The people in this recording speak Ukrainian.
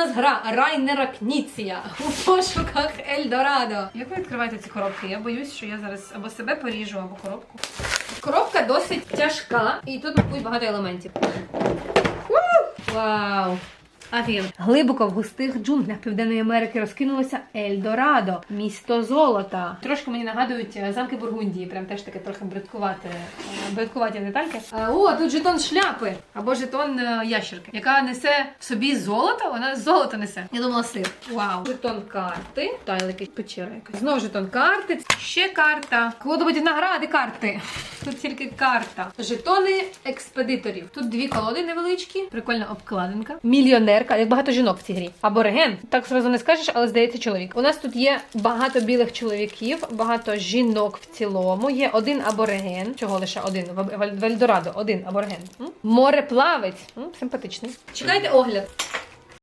нас гра Райнера Кніція у пошуках Ельдорадо. Як ви відкриваєте ці коробки? Я боюсь, що я зараз або себе поріжу, або коробку. Коробка досить тяжка, і тут, мабуть, багато елементів. Вау! Офігенно. Глибоко в густих джунглях Південної Америки розкинулося Ельдорадо, місто золота. Трошки мені нагадують е, замки Бургундії, прям теж таке трохи бредкувате, е, детальки. Е, О, тут жетон шляпи або жетон ящерки, яка несе в собі золото, вона золото несе. Я думала сир. Вау. Жетон карти. Тайлики, печера якась. Знову жетон карти. Ще карта. Колодобуті награди карти. Тут тільки карта. Жетони експедиторів. Тут дві колоди невеличкі, прикольна обкладинка. Мільйонерка, як багато жінок в цій грі. Абориген. Так зразу не скажеш, але здається чоловік. У нас тут є багато білих чоловіків, багато жінок в цілому. Є один абориген. Чого лише один? В Ельдорадо один абориген. Мореплавець. Симпатичний. Чекайте огляд.